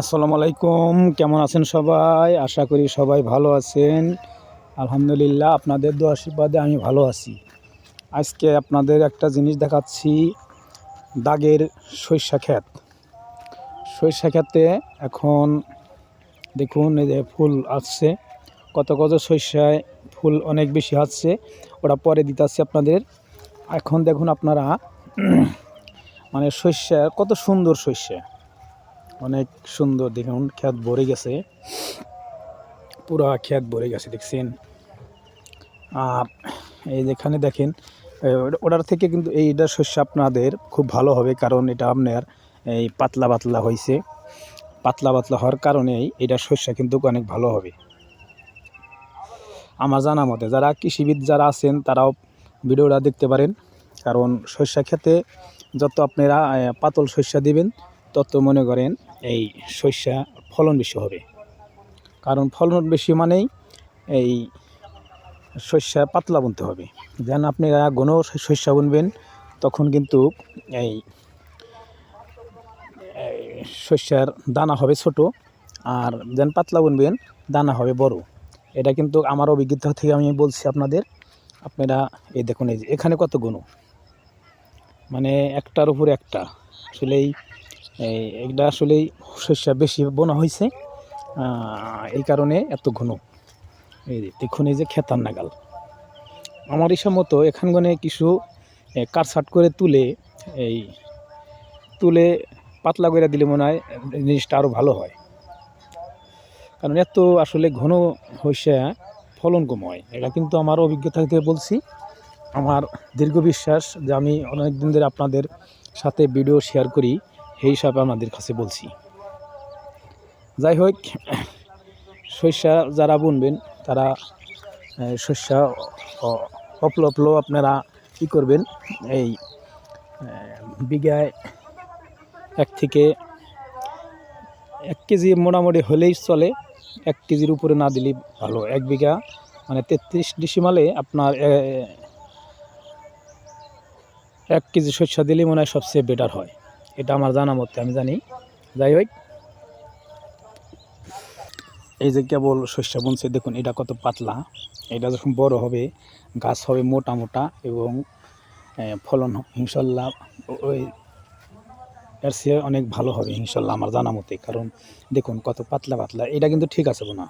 আসসালামু আলাইকুম, কেমন আছেন সবাই? আশা করি সবাই ভালো আছেন। আলহামদুলিল্লাহ, আপনাদের দু আশীর্বাদে আমি ভালো আছি। আজকে আপনাদের একটা জিনিস দেখাচ্ছি, দাগের সরিষা ক্ষেত। সরিষা ক্ষেতে এখন দেখুন, এই যে ফুল আসছে। কত কত সরিষায় ফুল অনেক বেশি আসছে ওটা পরে দিতেছি আপনাদের। এখন দেখুন আপনারা মানে সরিষা, কত সুন্দর সরিষা। অনেক সুন্দর দেখুন ক্ষেত ভরে গেছে। পুরা ক্ষেত ভরে গেছে, দেখছেন? আর এই যেখানে দেখেন ওটার থেকে কিন্তু এইটা শস্য আপনাদের খুব ভালো হবে, কারণ এটা আপনার এই পাতলা পাতলা হয়েছে পাতলা পাতলা হওয়ার কারণেই এটা শস্য কিন্তু অনেক ভালো হবে। আমার জানা মতে যারা কৃষিবিদ যারা আছেন, তারাও ভিডিওটা দেখতে পারেন। কারণ শস্য খেতে যত আপনারা পাতল শস্য দিবেন তত মনে করেন এই শস্য ফলন বেশি হবে। কারণ ফলন বেশি মানেই এই শস্য পাতলা বুনতে হবে। যেন আপনি ঘন শস্য বুনবেন, তখন কিন্তু এই শস্যের দানা হবে ছোট, আর যেন পাতলা বুনবেন, দানা হবে বড়। এটা কিন্তু আমার অভিজ্ঞতা থেকে আমি বলছি আপনাদের। আপনারা এই দেখুন, এই যে এখানে কত গুণ মানে একটার উপরে একটা। আসলেই এই এটা আসলেই শস্য বেশি বোনা হয়েছে এই কারণে এত ঘন। এই দেখুন এই যে খেতার নাগাল। আমার ইসা মতো এখানগনে কিছু কাটসাট করে তুলে, এই, তুলে পাতলা করে দিলে মনে হয় জিনিসটা আরও ভালো হয়। কারণ এত আসলে ঘন হয়েছে ফলন কম হয়। এটা কিন্তু আমার অভিজ্ঞতা থেকে বলছি। আমার দীর্ঘ বিশ্বাস যে আমি অনেক দিন ধরে আপনাদের সাথে ভিডিও শেয়ার করি। সেই হিসাবে আপনাদের কাছে বলছি। যাই হোক সরিষা যারা বুনবেন, তারা সরিষা অপলো অপলো আপনারা কী করবেন, এই বিঘায় এক থেকে এক কেজি মোটামুটি হলেই চলে, এক কেজির উপরে না দিলেই ভালো। এক বিঘা মানে তেত্রিশ ডিসিমালে আপনার এক কেজি শস্য দিলেই মনে হয় সবচেয়ে বেটার হয়। এটা আমার জানা মতে, আমি জানি। যাই হোক। এই যে কেবল শস্য বুনছে, দেখুন এটা কত পাতলা। এটা যখন বড় হবে, গাছ হবে মোটা মোটা এবং ফলন ইনশাল্লাহ ওই এর চেয়ে অনেক ভালো হবে ইনশাল্লাহ আমার জানা মতে। কারণ দেখুন কত পাতলা পাতলা, এটা কিন্তু ঠিক আছে বোনা।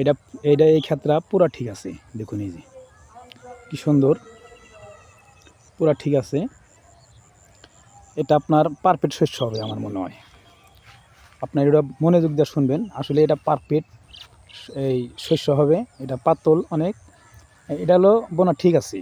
এটা এটা এই ক্ষেত্রে পুরা ঠিক আছে, দেখুন এই যে। কি সুন্দর। পুরা ঠিক আছে। এটা আপনার পারফেক্ট শস্য হবে আমার মনে হয়। আপনার এটা মনোযোগ দিয়ে শুনবেন, আসলে এটা পারফেক্ট এই শস্য হবে, এটা পাতল অনেক। এটা হলো বোনা ঠিক আছে।